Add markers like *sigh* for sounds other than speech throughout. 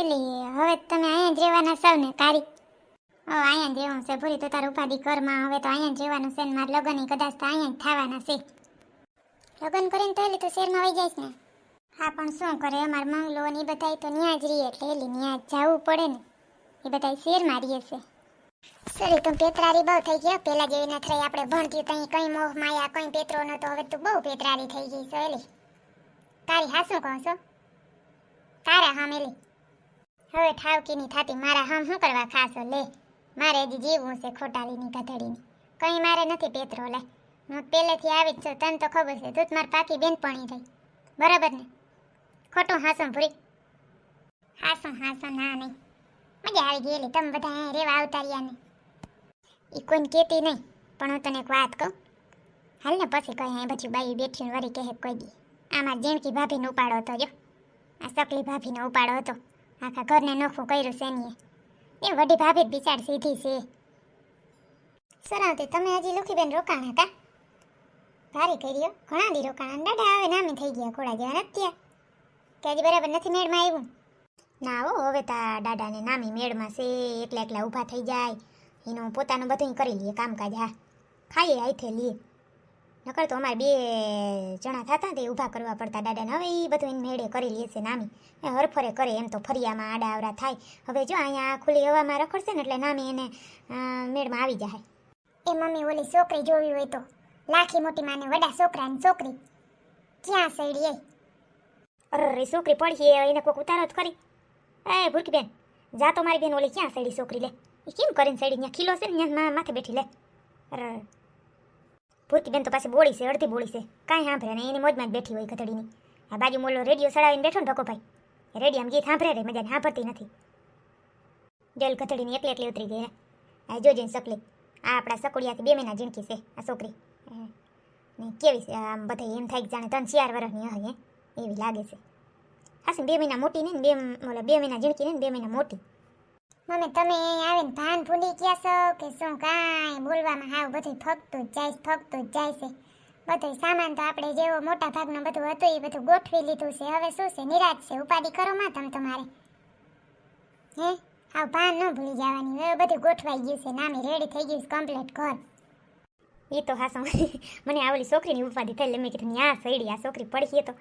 એટલે હવે તમે અહીંયા જ રહેવાના ને, તારી? ઓ અહીંયા જ છે ભૂરી તો તારું ઉપાધિ કરમાં હવે તો અહીંયા જ રહેવાનું છે ને, મારા લગ્ન કદાચ તો અહીંયા જ થવાના છે. લગ્ન કરીને તો એલી તો શહેરમાં વહી જઈશ ને. હા, પણ શું કરે, અમાર મંગલો ને એ બધા તો ન્યા જ રહીએ એટલે એલી ન્યા જવું પડે ને. એ બધા શહેરમાં રહીએ છે. સરી તું પેતરારી બહુ થઈ ગયો પેલા જેવી નથી રહી આપણે ભણતી તઈ કઈ મોહ માયા, કઈ પેતરો નતો હવે તું બહુ પેતરારી થઈ ગઈ છે એલી. તારી હા શું કહો છો? તારા હા મેલી હવે ઠાવકીની થાતી મારા હમ શું કરવા ખાસો લે, મારે હજી જીવવું છે ખોટાલીની ગધડીની. કંઈ મારે નથી પેતરો, લે. હું પહેલેથી આવી જ છું, તને તો ખબર છે, તું મારી પાકી બેનપણી રહી. બરાબર ને? ખોટું હાસું ભૂરી. હાસું હાસું ના, નહીં. મજા આવી ગયેલી, તમે બધા અહીંયા રેવા આવતા રહ્યા ને. એ કોઈને કહેતી નહીં, પણ હું તને એક વાત કહું. હાલ ને પછી કઈ અહીં બધી બાઈ બેઠી વળી કહે કોઈ દી. આમાં જીણકી ભાભીનો ઉપાડો હતો, જો. આ સકલી ભાભીનો ઉપાડો હતો. આખા ઘરને નોખું કર્યું છે એનીએ. એ વડી ભાભી જ બિચાર સીધી છે. સરાવતી, તમે હજી લુખીબેન રોકાણ હતા? ભારી કર્યો. ઘણા દી રોકાણ. દાદા હવે નામે થઈ ગયા ઘોડા જેવા નથી કે હજી બરાબર નથી મેળમાં આવ્યું. ના હો, હવે તા દાદાને નામી મેળમાં છે. એકલા એકલા ઊભા થઈ જાય. એનું પોતાનું બધું કરી લઈએ કામકાજ હા. ખાઈએ આઈથે લઈએ નકર તો અમારે બે જણા થતા તે ઊભા કરવા પડતા દાદાને. હવે એ બધું એને મેળે કરી લે છે નામી. એ હરફરે કરે એમ તો ફરિયામાં આડા આવડા થાય. હવે જો અહીંયા ખુલ્લી હવામાં રખડશે ને એટલે નામી એને મેળમાં આવી જાય. એ મમ્મી ઓલી છોકરી જોવી હોય તો. લાખી મોટી માને વડા છોકરાની છોકરી. ક્યાં સૈડી એ? અરે છોકરી પડી એને કોઈક ઉતારો જ કરી. એ ભૂરકી બેન જા તો મારી બેન ઓલી ક્યાં સૈડી છોકરી લે? એ કેમ કરીને સૈડી? ત્યાં ખીલો છે ને ત્યાં માથે બેઠી લે. અરે ભૂરકી બેન તો પાછી બોળી છે, અડધી બોળી છે. કાંઈ સાંભળે ને એની મોજમાં જ બેઠી હોય ગધડીની આ બાજુ મોલો રેડિયો સડાવીને બેઠો ને ભાઈ રેડિયામાં ગીત સાંભળે રે, મજાને સાંભળતી નથી. ડેલ ગધડીની એકલી એકલી ઉતરી ગઈ હે? આ જોજે સકલી. આ આપણા સકુડિયાથી બે મહિના જીણકી છે, આ છોકરી. હે. ને કેવી છે, આમ બધા એમ થાય કે જાણે ત્રણ ચાર વર્ષની હે? એવી લાગે છે. હાસી બે મહિના મોટી ને, બે ઓલા બે મહિના જીણકી ને, બે મહિના મોટી. મમ્મી તમે અહીં આવીને ભાન ભૂલી ગયા છો કે શું કાંઈ બોલવામાં હાવ બધું ફગતું જ જાય છે, ફગતું જ જાય છે. બધું સામાન તો આપણે જેવો મોટા ભાગનું બધું હતું એ બધું ગોઠવી લીધું છે. હવે શું છે? નિરાશ છે. ઉપાધિ કરો માં તમે તમારે. હે? આવ ભાન ન ભૂલી જવાની. હવે બધું ગોઠવાઈ ગયું છે. નામે રેડી થઈ ગયું છે કમ્પ્લીટ ઘર. એ તો હાસો મને આ ઓલી છોકરીની ઉપાધિ થઈ એટલે મેં કીધું આ સૈડી આ છોકરી પડી તો.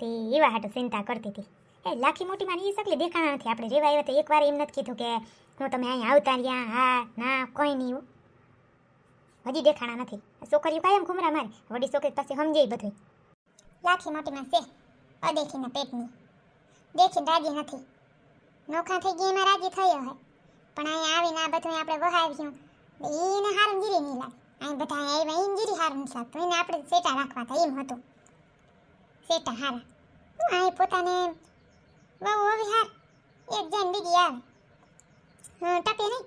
તે એવા હાટો ચિંતા કરતી હતી. એ લાખી મોટી માની એ સકલી દેખાણા નથી. આપણે રેવા આવ્યા તો એકવાર એમ નથી કીધું કે હું તમે અહીંયા આવતા રહ્યા, હા, ના, કોઈ નહીં. હજી દેખાણા નથી. છોકરીઓ કાયમ ઘુમરા મારે. વડી છોકરી પાસે સમજે બધું લાખી મોટીમાં છે અદેખીના પેટની. દેખી રાજી નથી. નોખા થઈ ગઈ એમાં રાજી થયો હે પણ અહીંયા આવીને આ બધું આપણે વહાવ્યું એને હારું જીરી નહીં લાગે. અહીં બધા આવ્યા એને જીરી હારું નથી લાગતું. એને આપણે સેટા રાખવા હતા, એમ હતું. સેટા હારા. હું અહીં પોતાને બહુ હવે હાર એક જણ બીજી આવે હં ટકે નહીં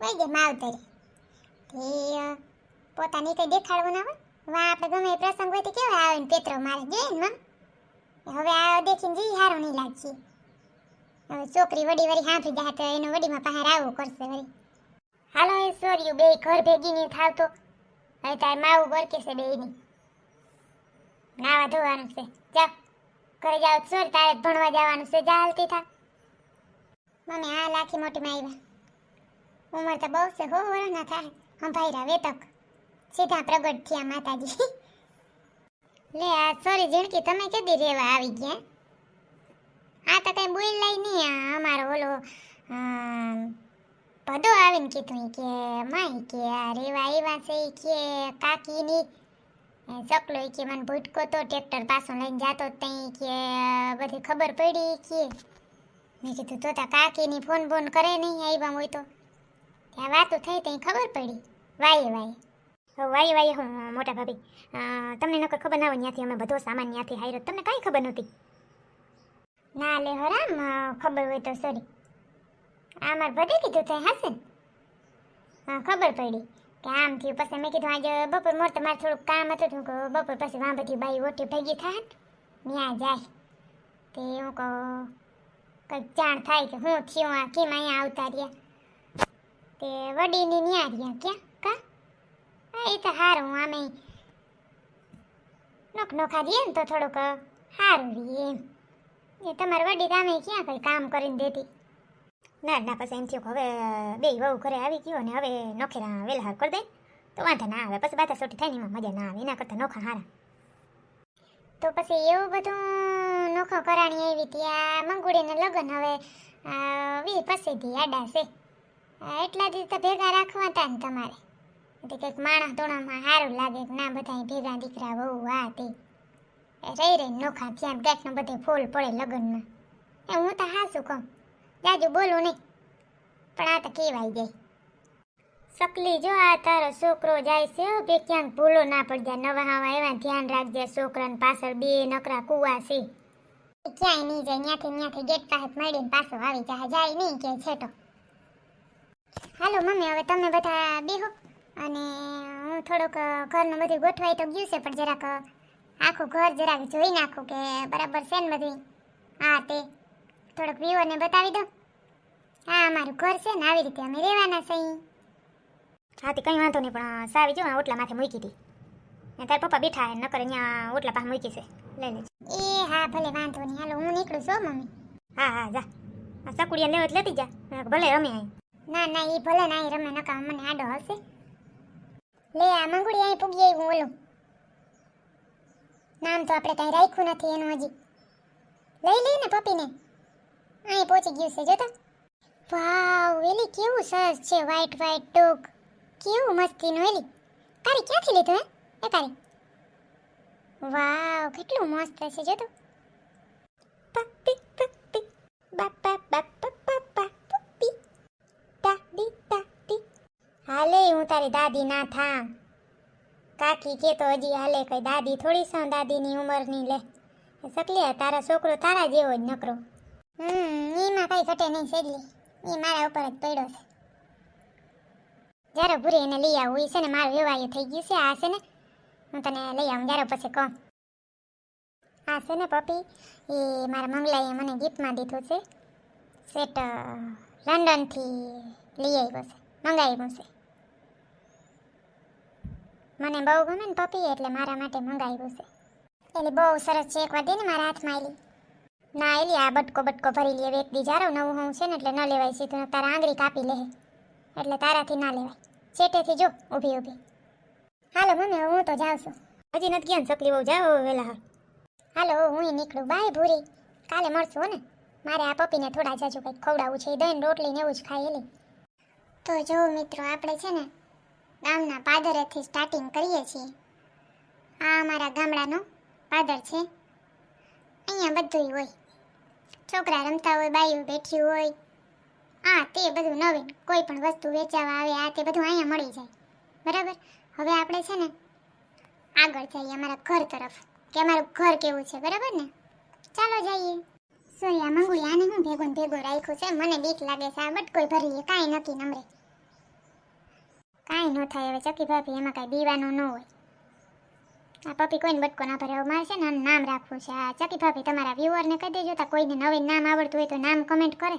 વહી ગઈ માવતરી તે પોતાની કંઈ દેખાડવું ના હોય વા આપણે ગમે એ પ્રસંગ હોય તો કેવા આવે ને પેત્રો મારે જોઈએ ને મમ હવે આ દેખીને જી સારું નહીં લાગશે હવે છોકરી વડી વળી હાંફી જાય તો એનો વડીમાં પાસે આવવું કરશે વળી હાલો એ સોર્યું બે ઘર ભેગી નહીં થાવતો હવે તાર માવું બરકે છે બેયની નાવા ધોવાનું છે જાઓ ઘરે જાવ તો તારે ભણવા જવાનું છે. જા હાલતી થા. મમ્મી આ લાખી મોટીમાં આવ્યા ઉંમર તો બહુ છે. હો વર્ષના થાય. હંભાઈરા વેતક. સીધા પ્રગટ થયા માતાજી. *laughs* લે, આ સોરી ઝીણકી, તમે કેદી રેવા આવી ગયા? આ તો કઈ બોલ લઈ નહીં. અમારો ઓલો ભદો આવીને કીધું કે માય કે આ રેવા આવ્યા છે કે કાકીની. એ સકલો કે મને ભૂટકો તો ટ્રેક્ટર પાછો લઈને જતો ત્યાં કે બધી ખબર પડી કે. મેં કીધું, તો કાકીની ફોન બોન કરે નહીં? આવ્યા હોય તો. ત્યાં વાતો થઈ ત્યાં ખબર પડી. Y Y. વાય વાય હું, મોટા ભાભી. તમને નકર ખબર ના હોય ત્યાંથી અમે બધો સામાન ત્યાંથી હાર્યો. તમને કાંઈ ખબર નહોતી? ના લે હરામ ખબર હોય તો સોરી આ મારે બધે કીધું થાય ને? હા ખબર પડી. કે આમ થયું. પછી મેં કીધું, આજે બપોર મોર મારે થોડુંક કામ હતું હું કહું, બપોર પછી વાં બધી બાઈ ઓટી ભેગી થાય ત્યાં જાય. તે હું કહું કંઈક જાણ થાય કે હું થયું આ, કેમ અહીંયા આવતા રહ્યા? તે વડીની ન્યા રહ્યા, ક્યાં? કા? હા, એ તો સારું આમે નોખ નોખા રહીએ ને તો થોડુંક સારું રહીએ એમ. એ તમારે વડી તામે ક્યાં કંઈ કામ કરીને દેતી? ના ના, પછી એમ થયું હવે બે વહુ ઘરે આવી ગયો ને હવે નોખેરા વેલા કરી દે. તો વાંધો ના આવે, પછી બાધા સોટી થાય ને એમાં મજા ના આવે, એના કરતાં નોખા હારા. તો પછી એવું બધું નોખો કરાણી આવી ત્યાં મંગુડીને લગ્ન હવે વી પછીથી આડા છે. એટલા દિવસ તો ભેગા રાખવા હતા ને તમારે. એટલે કંઈક માણસ ધોણામાં સારું લાગે કે ના બધા ભેગા દીકરા બહુ આ તે. રહી રહી નોખા ત્યાં ગાંઠનો બધે ફૂલ પડે લગ્નમાં. એ હું તો હાસું કહું. જાજુ બોલું નહીં પણ આ તો કેવાય જાય. સકલી જો આ તારો છોકરો જાય છે કે ક્યાંક ભૂલો ના પડી જાય. નવા હવા એવા ધ્યાન રાખજે, છોકરાને પાછળ બે નકરા કુવા છે. ક્યાંય નહીં જાય ત્યાંથી ત્યાંથી ગેટ પાસે મળીને પાછો આવી જાય. જાય નહીં કે છે તો હાલો મમ્મી, હવે તમે બધા બેહો. અને હું થોડુંક ઘરનું બધું ગોઠવાઈ તો ગયું છે, પણ જરાક આખું ઘર જરાક જોઈ નાખું કે બરાબર છે ને બધું હા, તે. થોડુંક વ્યુઅરને બતાવી દો. હા અમારું ઘર છે ને આવી રીતે અમે રહેવાના છે હા તે કંઈ વાંધો નહીં પણ સાવી જો ઓટલા માથે મૂકી હતી ને તાર પપ્પા બેઠા ન નકર અહીંયા ઓટલા પાસે મૂકી છે. લઈ લેજો. એ હા ભલે વાંધો નહીં. હાલો હું નીકળું છું મમ્મી. હા હા જા. આ સકુડિયા લેવા લેતી જા. ભલે રમે અહીં. ના ના એ ભલે ના રમે નકા મને આડો હશે. લે આ મંગુડી અહીં પૂગી આવ્યું ઓલું. નામ તો આપણે કાંઈ રાખ્યું નથી એનું હજી. લઈ લઈ ને પપ્પીને. અહીં પહોંચી ગયું છે, જોતા? વાવ એલી કેવું સરસ છે વ્હાઈટ વ્હાઈટ ડોગ કેવું મસ્તીનું એલી તારી ક્યાંથી લીધું, હે? એ તારી. વાવ, કેટલું મસ્ત છે, જોતો. પપ્પી પપ્પી. બાપા બાપા બાપા, પપ્પી. દાદી દાદી. હાલે, હું તારી દાદી ના થા કાકી કે તો હજી હાલે, કઈ દાદી થોડી સા દાદીની ઉંમરની લે. સકલી, તારા છોકરો તારા જેવો જ નકરો. હમ એમાં કઈ ઘટે નહીં સેડલી એ મારા ઉપર જ પડ્યો છે. જ્યારે ભૂરી એને લઈ આવું છે ને મારું વ્યવહાર થઈ ગયું છે. આ છે ને, હું તને લઈ આવું, જ્યારે પછી કહું. આ છે ને પપ્પી એ મારા મંગલાએ મને ગિફ્ટમાં દીધું છે. સેટ લંડનથી લઈ આવ્યો છે, મંગાવ્યું છે. મને બહુ ગમે ને પપ્પી એટલે મારા માટે મંગાવ્યું છે. એટલે બહુ સરસ છે એકવાર દે ને મારા હાથમાં એલી ના, એલી આ બટકો બટકો ભરી લે, એક દી જારો, નવું હું છે ને એટલે ન લેવાય, સીધું તારા આંગળી કાપી લે. એટલે તારાથી ના લેવાય. ચેટેથી જો, ઊભી ઊભી. હાલો, મમ્મી હું તો જાઉં છું. હજી નથી ગયા ને ચકલી બહુ જાઓ વેલા હાલો હું નીકળું. બાય, ભૂરી. કાલે મળશું, હો ને? મારે આ પપ્પીને થોડા જાજુ કંઈક ખવડાવવું છે. દહીં રોટલી ને એવું જ ખાઈ એલી. તો જો, મિત્રો, આપણે છે ને ગામના પાદરેથી સ્ટાર્ટિંગ કરીએ છીએ. આ અમારા ગામડાનો પાદર છે. અહીંયા બધુંય હોય. છોકરા રમતા હોય, બાઈઓ બેઠી હોય. આ તે બધું નવીન, કોઈ પણ વસ્તુ વેચાવા આવે, આ તે બધું અહીંયા મળી જાય. બરાબર? હવે આપણે છે ને આગળ જઈએ અમારા ઘર તરફ, કે અમારું ઘર કેવું છે, બરાબર ને? ચાલો જઈએ. સોયા મંગુડી આને હું ભેગો ભેગો રાખ્યું છે? મને બીક લાગે છે, આ બટકોઈ ભરીએ, કાંઈ નક્કી નમરે. કાંઈ ન થાય હવે, ચકી ભાભી, એમાં કાંઈ બીવાનું ન હોય. આ પપ્પી કોઈને બટકો ના ભરે હવે મારે ને નામ રાખવું છે. આ ચકી ભાભી તમારા વ્યુઅરને કહી દેજો, તા કોઈને નવીન નામ આવડતું હોય તો નામ કમેન્ટ કરે.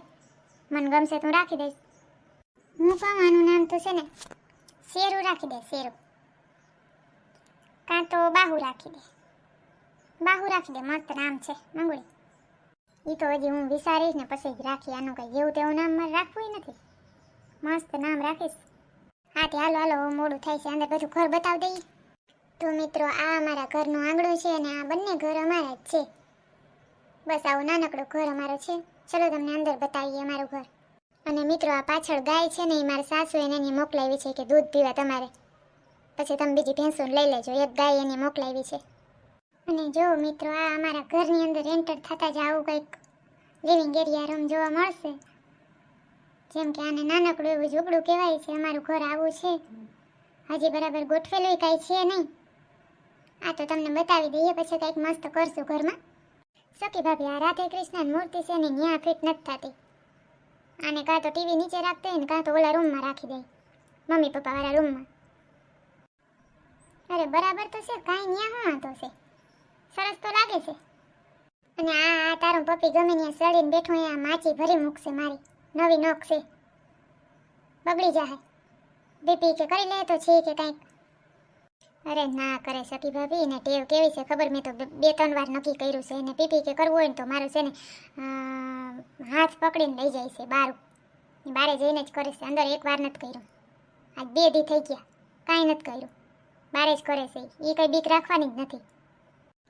મને ગમશે તો રાખી દઈશ. હું કહું આનું નામ તો છે ને શેરું રાખી દે શેરું. કાં તો બાહુ રાખી દે. બાહુ રાખી દે, મસ્ત નામ છે મંગળી એ તો હજી હું વિચારીશ ને પછી જ રાખી, આનું કંઈ જેવું તેવું નામ મારે રાખવું નથી. મસ્ત નામ રાખીશ. હા તે હાલો હાલો મોડું થાય છે. અંદર બધું ઘર બતાવી દઈએ તો મિત્રો, આ અમારા ઘરનું આંગણું છે અને આ બંને ઘર અમારા જ છે. બસ આવું નાનકડું ઘર અમારું છે. ચલો તમને અંદર બતાવીએ અમારું ઘર. અને મિત્રો, આ પાછળ ગાય છે ને એ મારા સાસુ એને મોકલાવી છે કે દૂધ પીવા તમારે. પછી તમે બીજી ભેંસો લઈ લેજો. એક ગાય એને મોકલાવી છે. અને જો મિત્રો, આ અમારા ઘરની અંદર એન્ટર થતા જ આવું કંઈક લિવિંગ એરિયા રૂમ જોવા મળશે. જેમ કે આને નાનકડું એવું ઝૂંપડું કહેવાય છે. અમારું ઘર આવું છે. હજી બરાબર ગોઠવેલું કાંઈ છે નહીં. આ તો તમને બતાવી દઈએ, પછી કંઈક મસ્ત કરશું ઘરમાં. સખી ભાભી, આ રાધે કૃષ્ણ મૂર્તિ છે ને ન્યા ફિટ નથી થતી. આને કાં તો ટીવી નીચે રાખતા હોય ને કાં તો ઓલા રૂમમાં રાખી દે. મમ્મી પપ્પા વાળા રૂમમાં. અરે બરાબર તો છે, કાંઈ ન્યા હા તો છે. સરસ તો લાગે છે. અને આ આ તારો પપ્પી ગમે ત્યાં સડીને બેઠો આ માચી ભરી મૂકશે મારી. નવી નોખ છે. બગડી જાય બીપી કે કરી લે તો છે કે કંઈક. અરે ના કરે સખી ભાભી, ને ટેવ કેવી છે ખબર? મેં તો બે ત્રણ વાર નક્કી કર્યું છે, એને પીપી કે કરવું હોય ને તો મારું છે ને હાથ પકડીને લઈ જાય છે બાર. બારે જઈને જ કરે છે, અંદર એક વાર નથી કર્યું. આજ બે દી થઈ ગયા, કાંઈ નથી કર્યું. બારે જ કરે છે એ કંઈ બીક રાખવાની જ નથી.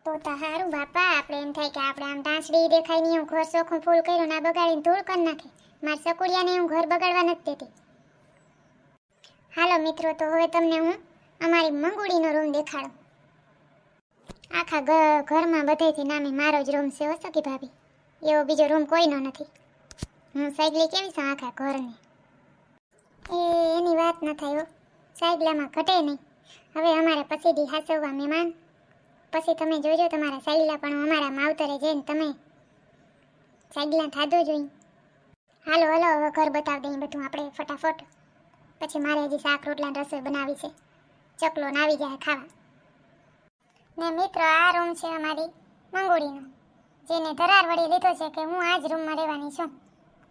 તો તો હારું બાપા, આપણે એમ થાય કે આપણે આમ ટાંસડી દેખાય નહીં હું ઘર ચોખ્ખું ફૂલ કર્યું ના બગાડીને ધૂળ કરી નાખે. મારા સકુડિયાને હું ઘર બગાડવા નથી દેતી. હાલો મિત્રો, તો હવે તમને હું અમારી મંગુડીનો રૂમ દેખાડો. આખા ઘરમાં બધેથી નામે મારો જ રૂમ છે સખી ભાભી. એવો બીજો રૂમ કોઈનો નથી. હું સાયકલી કેવી છું આખા ઘરને? એ, એની વાત ન થાય સાયકલામાં ઘટે નહીં. હવે અમારે પછીથી હાસવવા મહેમાન. પછી તમે જોજો તમારા સાયકલા, પણ અમારા માવતરે જઈને તમે સાયકલા થાધો જોઈ. હાલો હાલો, હવે ઘર બતાવી દઈએ બધું આપણે ફટાફટ. પછી મારે હજી શાક રોટલા રસોઈ બનાવી છે. ચકલો ને આવી જાય ખાવા. ને મિત્રો, આ રૂમ છે અમારી મંગોળીનો, જેને ધરાર વળી લીધો છે કે હું આ જ રૂમમાં રહેવાની છું.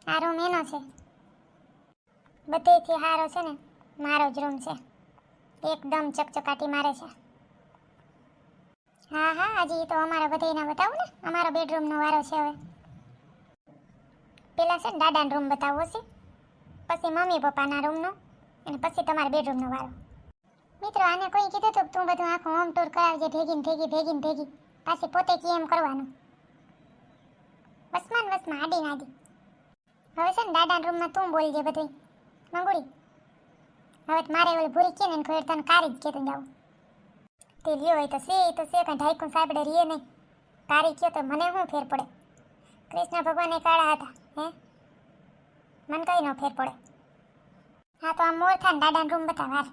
આ રૂમ એનો છે. બધેથી હારો છે ને, મારો જ રૂમ છે. એકદમ ચકચકાટી મારે છે. હા હા હજી તો અમારા બધાયના બતાવું ને, અમારો બેડરૂમનો વારો છે હવે. પેલા છે ને દાદાનો રૂમ બતાવવો છે, પછી મમ્મી પપ્પાના રૂમનો, અને પછી તમારા બેડરૂમનો વારો. મિત્રો, આને કોઈ કીધું હતું તું બધું આખું હોમ ટૂર કરાવજે, ભેગીને ભેગી ભેગી ને ભેગી. પાછી પોતે કી એમ કરવાનું? વસમાન વસમાં આડી નાડી હવે છે ને દાદા રૂમમાં તું બોલજે બધું મંગુડી, હવે મારે ઓલી ભૂરી કે ને ખોર તને કારી જ કહેતું જાવ તે લ્યો હોય તો સે તો સે કાંઈ ઢાઈકું સાંભળે રીએ નહીં. કારી કયો તો મને શું ફેર પડે? કૃષ્ણ ભગવાને કાળા હતા, હે? મને કઈ ન ફેર પડે. હા, તો આ મોર થાય ને રૂમ બતાવ હાલ.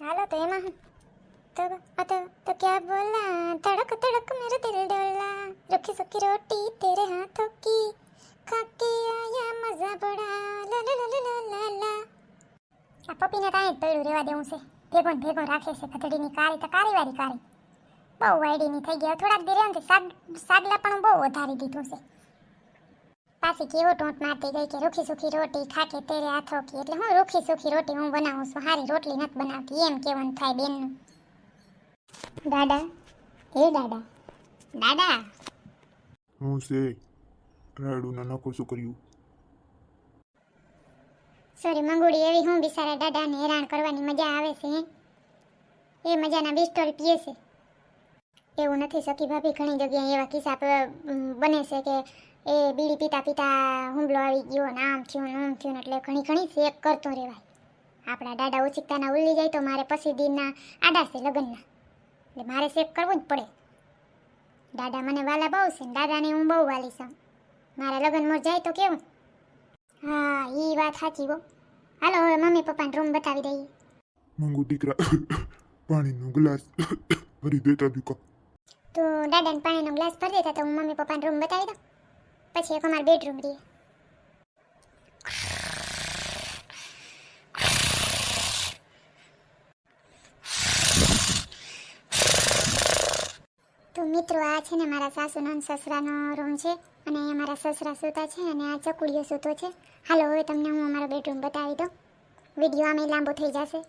હાલો તો એમાં હું તો આ તો તો ક્યા બોલા તડક તડક મેરે દિલ ડોલા રૂખી સુખી રોટી તેરે હાથોं की। ખાકે આયા મજા બડા લા લા લા લા લા લા આ પપ્પીને કાંઈ જ પડ્યું રહેવા દેવું છે ભેગો ને ભેગો રાખે છે ગધડીની કારી તો કારી વાળી કારી બહુ વાયડીની થઈ ગઈ હવે થોડાક દી રહ્યો ને તો સાદ સાદલા પણ બહુ વધારી દીધું છે પાછી કેવો ટોંટ મારતી ગઈ કે રૂખી સુખી રોટી ખાકે તેરે હાથો કી. એટલે હું રૂખી સુખી રોટી હું બનાવું છું હારી રોટલી નથી બનાવતી. એમ કેવાનું થાય બેનનું. દાદા એ દાદા? દાદા? હું છે? રાયડુના નખો શું કર્યું? સોરી મંગુડી એવી હું બિસારા દાદાને હેરાન કરવાની મજા આવે છે એ મજાના બિસ્ટોલ પીએ છે. એવું નથી સખી ભાભી ઘણી જગ્યાએ એવા કિસ્સા બને છે કે એ બીડી પીતા પીતા હુમલો આવી ગયો ને આમ થયું આમ થયું એટલે ઘણી ઘણી શેક કરતો રહેવાય. આપણા દાદા ઓછીકતાના ઉલ્લી જાય તો મારે પછી દિનના આડા છે લગ્નના. એટલે મારે શેક કરવું જ પડે. દાદા મને વાલા બહુ છે ને દાદાને હું બહુ વાલી છું. મારા લગ્ન મોર જાય તો કેવું? હા એ વાત સાચી હો. હાલો હવે મમ્મી પપ્પાને રૂમ બતાવી દઈએ. મંગુ દીકરા પાણીનો ગ્લાસ ભરી દેતા દીકરા તો દાદાને પાણીનો ગ્લાસ ભરી દેતા તો હું મમ્મી પપ્પાને રૂમ બતાવી દઉં? પછી એક અમારો બેડરૂમ રહી. તો મિત્રો આ છે ને મારા સાસુનો અને સસરાનો રૂમ છે અને અહીંયા મારા સસરા સૂતા છે અને આ ચકુડીઓ સૂતો છે. હાલો હવે તમને હું અમારો બેડરૂમ બતાવી દઉં. વીડિયો આમે લાંબો થઈ જશે.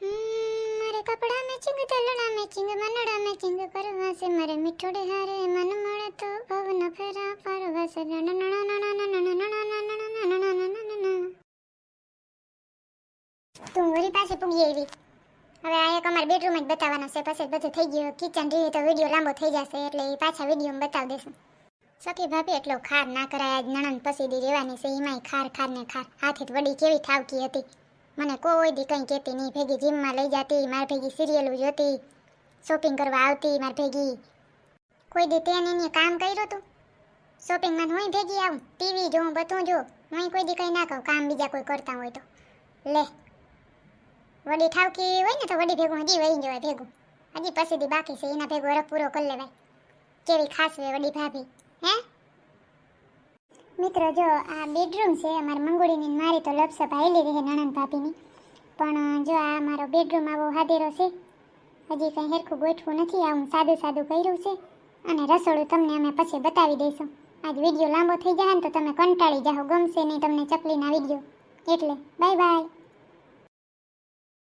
હમ, કપડા મેચિંગ તલણા મેચિંગ મનડા મેચિંગ કરવા છે મારે મીઠોડે હારે મન મળે તો ભવન ફેરા ફરવા છે તું વળી પાસે પૂગી આવી હવે આ એક અમારે બેડરૂમ જ બતાવવાનો છે પછી બધું થઈ ગયું કિચન રહી તો વીડિયો લાંબો થઈ જશે એટલે એ પાછા વીડિયો બતાવી દેશું સખી ભાભી એટલો ખાર ના કરાય આજ નણંદ પસી દી રહેવાની છે એમાંય ખાર ખાર ને ખાર હાથે વડી કેવી ઠાવકી હતી મને કોઈ દી કંઈ કહેતી નહીં. ભેગી જીમમાં લઈ જતી, માર ભેગી સિરિયલો જોતી શોપિંગ કરવા આવતી માર ભેગી. કોઈ દી તેને એને કામ કર્યું હતું શોપિંગમાં હું ભેગી આવું? ટીવી જોઉં, બધું જો હું કોઈ દી કંઈ ના કહું, કામ બીજા કોઈ કરતા હોય તો. લે, વડી ઠાવકી હોય ને તો વડી ભેગું હજી વહી જવાય ભેગું. હજી પછી દી બાકી છે, એના ભેગું હરખ પૂરો કરી લેવાય. કેવી ખાસ વડી ભાભી, હે? મિત્રો, જો આ બેડરૂમ છે, અમારી મંગોળીની મારી તો લપસપ આવેલી રહે નણંદ ભાભીની. પણ જો આ મારો બેડરૂમ આવો હાદેરો છે, હજી કંઈ હેરખું ગોઠવું નથી, આવું સાદું સાદું કર્યું છે, અને રસોડું તમને અમે પછી બતાવી દઈશું. આજ વીડિયો લાંબો થઈ જાય ને તો તમે કંટાળી જાઓ, ગમશે નહીં તમને ચકલીના વીડિયો. એટલે બાય બાય